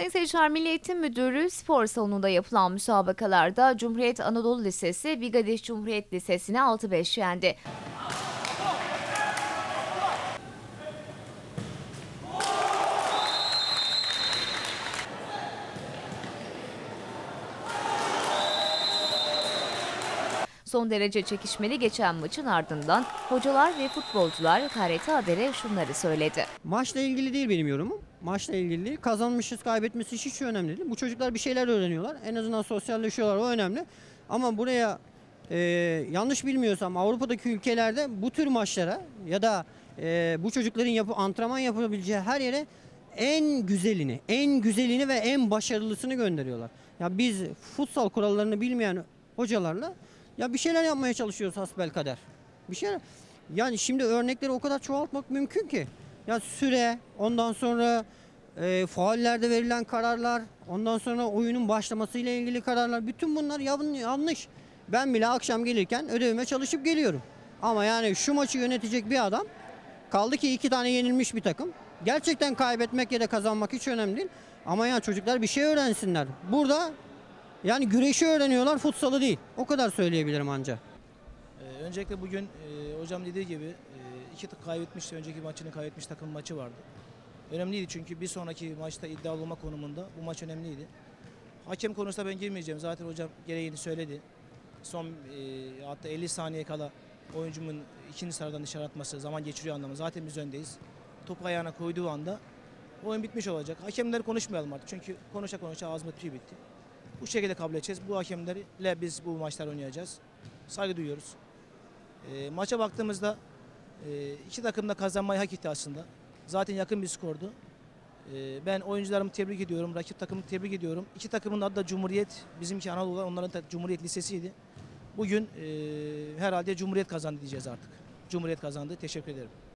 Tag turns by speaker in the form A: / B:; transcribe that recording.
A: Sayın seyirciler Milli Eğitim Müdürü spor salonunda yapılan müsabakalarda Cumhuriyet Anadolu Lisesi Bigadiş Cumhuriyet Lisesi'ni 6-5 yendi. Son derece çekişmeli geçen maçın ardından hocalar ve futbolcular KRT Haber'e şunları söyledi.
B: Maçla ilgili değil benim yorumum. Maçla ilgili değil. Kazanmışız, kaybetmesi hiç önemli değil. Bu çocuklar bir şeyler öğreniyorlar. En azından sosyalleşiyorlar. O önemli. Ama buraya e, yanlış bilmiyorsam Avrupa'daki ülkelerde bu tür maçlara ya da e, bu çocukların yapı, antrenman yapabileceği her yere en güzelini, en güzelini ve en başarılısını gönderiyorlar. Ya biz futsal kurallarını bilmeyen hocalarla ya bir şeyler yapmaya çalışıyoruz hasbelkader. Bir şeyler. Yani şimdi örnekleri o kadar çoğaltmak mümkün ki. Ya süre, ondan sonra e, faallerde verilen kararlar, ondan sonra oyunun başlamasıyla ilgili kararlar. Bütün bunlar yan- yanlış. Ben bile akşam gelirken ödevime çalışıp geliyorum. Ama yani şu maçı yönetecek bir adam kaldı ki iki tane yenilmiş bir takım. Gerçekten kaybetmek ya da kazanmak hiç önemli değil. Ama ya çocuklar bir şey öğrensinler. Burada yani güreşi öğreniyorlar, futsalı değil. O kadar söyleyebilirim anca.
C: Ee, öncelikle bugün e, hocam dediği gibi e, iki tık kaybetmiş, önceki maçını kaybetmiş takım maçı vardı. Önemliydi çünkü bir sonraki maçta iddialı olma konumunda bu maç önemliydi. Hakem konusunda ben girmeyeceğim. Zaten hocam gereğini söyledi. Son e, hatta 50 saniye kala oyuncumun ikinci sıradan dışarı atması zaman geçiriyor anlamı. Zaten biz öndeyiz. Topu ayağına koyduğu anda oyun bitmiş olacak. Hakemleri konuşmayalım artık çünkü konuşa konuşa ağzıma tüy bitti. Bu şekilde kabul edeceğiz. Bu hakemlerle biz bu maçlar oynayacağız. Saygı duyuyoruz. E, maça baktığımızda e, iki takım da kazanmayı hak etti aslında. Zaten yakın bir skordu. E, ben oyuncularımı tebrik ediyorum, rakip takımı tebrik ediyorum. İki takımın adı da Cumhuriyet, bizimki Anadolu, onların Cumhuriyet Lisesi'ydi. Bugün e, herhalde Cumhuriyet kazandı diyeceğiz artık. Cumhuriyet kazandı. Teşekkür ederim.